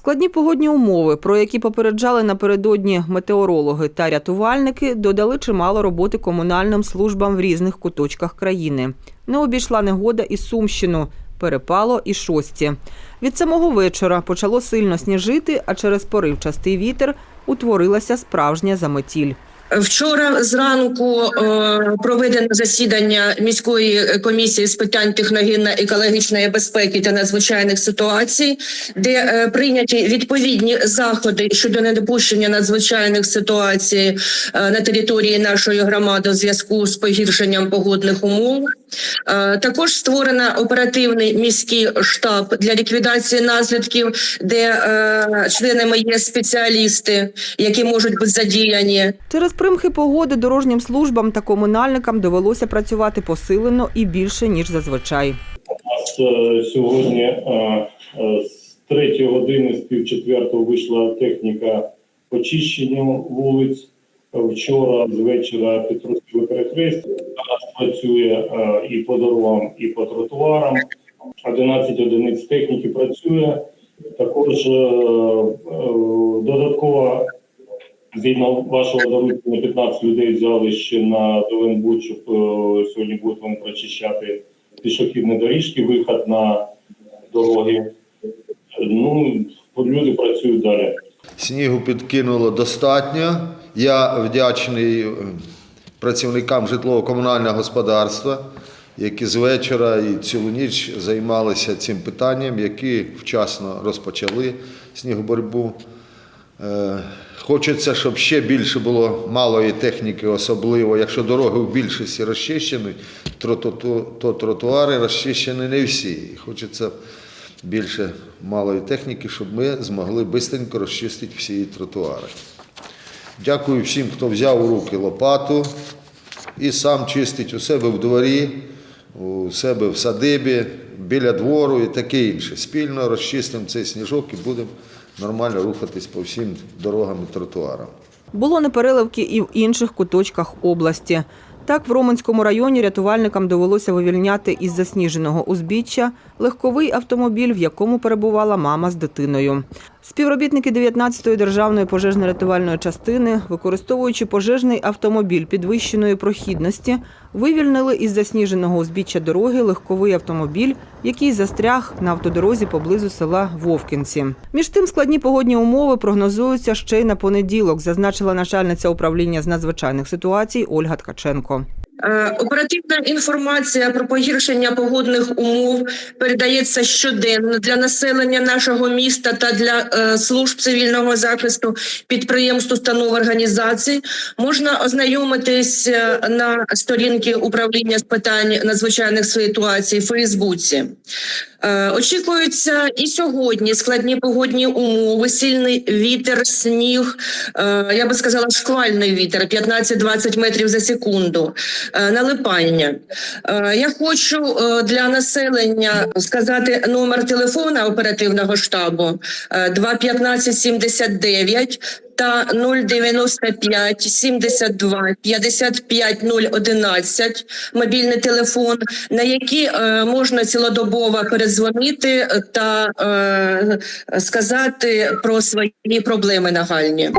Складні погодні умови, про які попереджали напередодні метеорологи та рятувальники, додали чимало роботи комунальним службам в різних куточках країни. Не обійшла негода і Сумщину. Перепало і шості. Від самого вечора почало сильно сніжити, а через поривчастий вітер утворилася справжня заметіль. Вчора зранку е, проведено засідання міської комісії з питань техногенно-екологічної безпеки та надзвичайних ситуацій, де е, прийняті відповідні заходи щодо недопущення надзвичайних ситуацій е, на території нашої громади у зв'язку з погіршенням погодних умов. Е, Також створено оперативний міський штаб для ліквідації наслідків, де е, членами є спеціалісти, які можуть бути задіяні. Через примхи погоди дорожнім службам та комунальникам довелося працювати посилено і більше ніж зазвичай. е, сьогодні е, з третьої години, з півчетвертого вийшла техніка очищення вулиць. Вчора з вечора Петрушківе перехрестя. Зараз працює е, і по дорогам, і по тротуарам. 11 одиниць техніки працює. Також е, е, додатково, згідно вашого доручення, 15 людей взяли ще на Доленбуд, щоб сьогодні будуть вони прочищати пішохідні доріжки, вихід на дороги. Ну, люди працюють далі. Снігу підкинуло достатньо. Я вдячний працівникам житлово-комунального господарства, які з вечора і цілу ніч займалися цим питанням, які вчасно розпочали снігоборотьбу. Е, Хочеться, щоб ще більше було малої техніки, особливо, якщо дороги в більшості розчищені, то тротуари розчищені не всі. Хочеться більше малої техніки, щоб ми змогли швидко розчистити всі тротуари. Дякую всім, хто взяв у руки лопату і сам чистить у себе в дворі, у себе в садибі, біля двору і таке інше. Спільно розчистимо цей сніжок і будемо нормально рухатись по всім дорогам і тротуарам. Було непереливки і в інших куточках області. Так, в Роменському районі рятувальникам довелося вивільняти із засніженого узбіччя легковий автомобіль, в якому перебувала мама з дитиною. Співробітники 19-ї державної пожежно-рятувальної частини, використовуючи пожежний автомобіль підвищеної прохідності, вивільнили із засніженого узбіччя дороги легковий автомобіль, який застряг на автодорозі поблизу села Вовкінці. Між тим складні погодні умови прогнозуються ще й на понеділок, зазначила начальниця управління з надзвичайних ситуацій Ольга Ткаченко. Е, Оперативна інформація про погіршення погодних умов передається щоденно для населення нашого міста та для е, служб цивільного захисту, підприємств, установ організацій. Можна ознайомитись е, на сторінки управління з питань надзвичайних ситуацій в Фейсбуці. Очікуються і сьогодні складні погодні умови, сильний вітер, сніг. Я би сказала, шквальний вітер 15-20 метрів за секунду. Е, Налипання. Е, Я хочу е, для населення сказати номер телефона оперативного штабу е, 21579 та 095 72 55 011 мобільний телефон, на які е, можна цілодобово передзвонити та е, сказати про свої проблеми нагальні.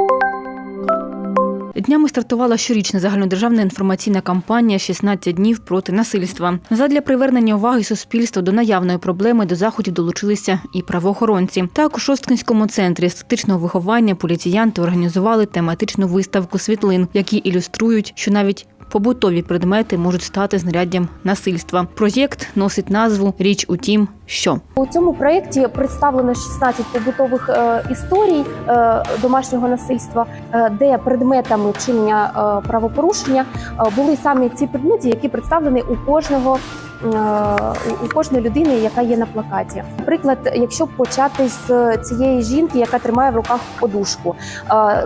Днями стартувала щорічна загальнодержавна інформаційна кампанія «16 днів проти насильства. Задля привернення уваги суспільства до наявної проблеми до заходів долучилися і правоохоронці. Так у Шосткинському центрі естетичного виховання поліціянти організували тематичну виставку світлин, які ілюструють, що навіть побутові предмети можуть стати знаряддям насильства. Проєкт носить назву Річ у тім, що У цьому проєкті представлено 16 побутових е, історій е, домашнього насильства, е, де предметами чинення правопорушення були саме ці предмети, які представлені у кожного. У кожної людини, яка є на плакаті, наприклад, якщо почати з цієї жінки, яка тримає в руках подушку,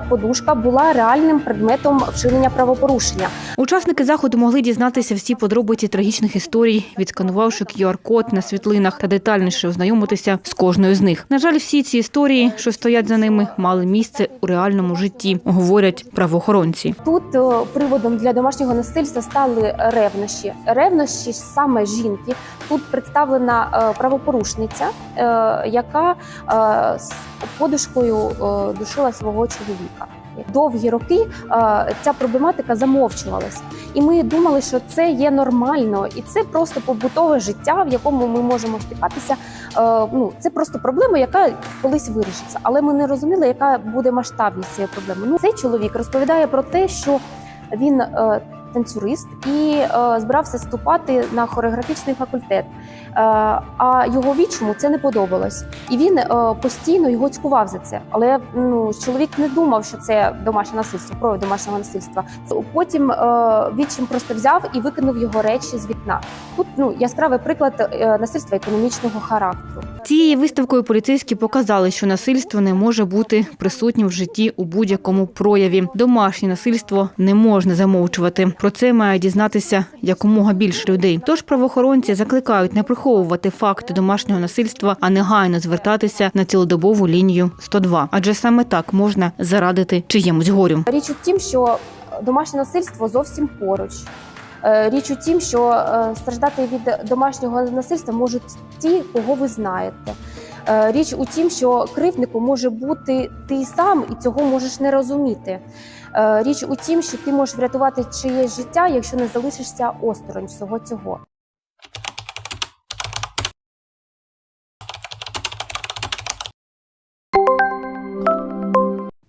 подушка була реальним предметом вчинення правопорушення. Учасники заходу могли дізнатися всі подробиці трагічних історій, відсканувавши QR-код на світлинах та детальніше ознайомитися з кожною з них. На жаль, всі ці історії, що стоять за ними, мали місце у реальному житті, говорять правоохоронці. Тут е, приводом для домашнього насильства стали ревнощі. Ревнощі саме жінки. Тут представлена е, правопорушниця, е, яка е, з подушкою душила свого чоловіка. Довгі роки ця проблематика замовчувалась, і ми думали, що це є нормально, і це просто побутове життя, в якому ми можемо стикатися. Ну це просто проблема, яка колись вирішиться. Але ми не розуміли, яка буде масштабність цієї проблеми. Ну цей чоловік розповідає про те, що він танцюрист і е, збирався вступати на хореографічний факультет. Е, а його вічому це не подобалось, і він е, постійно його цькував за це. Але ну чоловік не думав, що це домашнє насильство, прояв домашнього насильства. Потім відчим просто взяв і викинув його речі з вікна. Тут ну яскравий приклад насильства економічного характеру. Цією виставкою поліцейські показали, що насильство не може бути присутнім в житті у будь-якому прояві. Домашнє насильство не можна замовчувати. Про це має дізнатися якомога більше людей. Тож правоохоронці закликають не приховувати факти домашнього насильства, а негайно звертатися на цілодобову лінію 102. Адже саме так можна зарадити чиємусь горю. Річ у тім, що домашнє насильство зовсім поруч. Е, Річ у тім, що е, страждати від домашнього насильства можуть ті, кого ви знаєте. Е, Річ у тім, що кривдником може бути ти сам, і цього можеш не розуміти. Річ у тім, що ти можеш врятувати чиєсь життя, якщо не залишишся осторонь всього цього.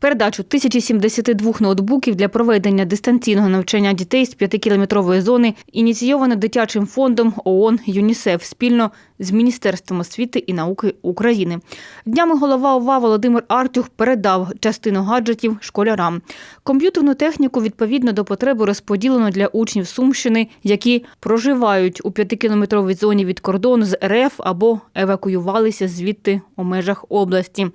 Передачу 1072 ноутбуків для проведення дистанційного навчання дітей з 5-кілометрової зони ініційовано дитячим фондом ООН ЮНІСЕФ спільно з Міністерством освіти і науки України. Днями голова ОВА Володимир Артюх передав частину гаджетів школярам. Комп'ютерну техніку відповідно до потреби розподілено для учнів Сумщини, які проживають у 5-кілометровій зоні від кордону з РФ або евакуювалися звідти у межах області.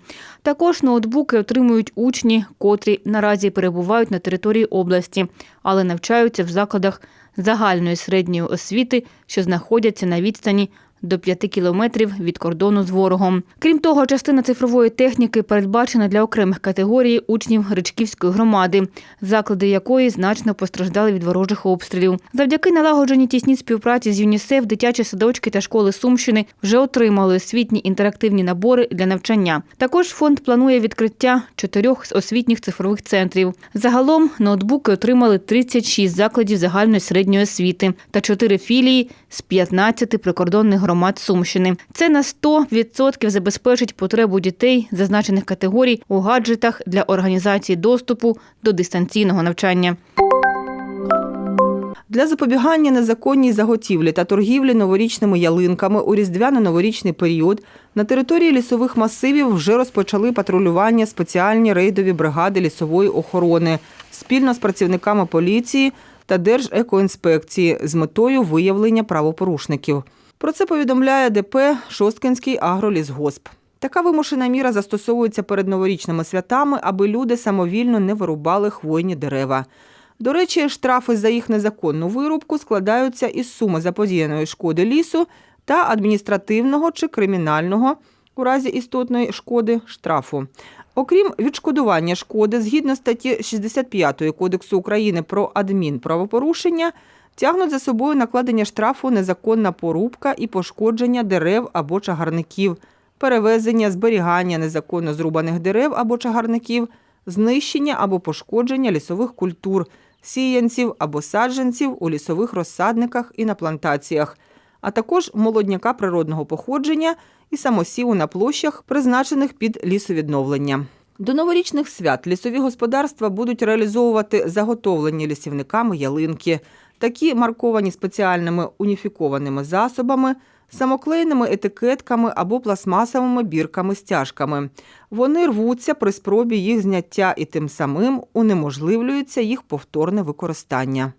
Також ноутбуки отримують учні, котрі наразі перебувають на території області, але навчаються в закладах загальної середньої освіти, що знаходяться на відстані до 5 кілометрів від кордону з ворогом. Крім того, частина цифрової техніки передбачена для окремих категорій учнів Гречківської громади, заклади якої значно постраждали від ворожих обстрілів. Завдяки налагодженій тісній співпраці з ЮНІСЕФ дитячі садочки та школи Сумщини вже отримали освітні інтерактивні набори для навчання. Також фонд планує відкриття чотирьох з освітніх цифрових центрів. Загалом ноутбуки отримали 36 закладів загальної середньої освіти та 4 філії з 15 прикордонних громад Сумщини. Це на 100% забезпечить потребу дітей зазначених категорій у гаджетах для організації доступу до дистанційного навчання. Для запобігання незаконній заготівлі та торгівлі новорічними ялинками у різдвяно-новорічний період на території лісових масивів вже розпочали патрулювання спеціальні рейдові бригади лісової охорони спільно з працівниками поліції та Держекоінспекції з метою виявлення правопорушників. Про це повідомляє ДП Шосткинський агролісгосп. Така вимушена міра застосовується перед новорічними святами, аби люди самовільно не вирубали хвойні дерева. До речі, штрафи за їх незаконну вирубку складаються із суми заподіяної шкоди лісу та адміністративного чи кримінального у разі істотної шкоди штрафу. Окрім відшкодування шкоди, згідно статті 65 Кодексу України про адмінправопорушення, тягнуть за собою накладення штрафу незаконна порубка і пошкодження дерев або чагарників, перевезення, зберігання незаконно зрубаних дерев або чагарників, знищення або пошкодження лісових культур, сіянців або саджанців у лісових розсадниках і на плантаціях, а також молодняка природного походження і самосіву на площах, призначених під лісовідновлення. До новорічних свят лісові господарства будуть реалізовувати заготовлені лісівниками ялинки. Такі марковані спеціальними уніфікованими засобами, самоклейними етикетками або пластмасовими бірками-стяжками. Вони рвуться при спробі їх зняття і тим самим унеможливлюється їх повторне використання.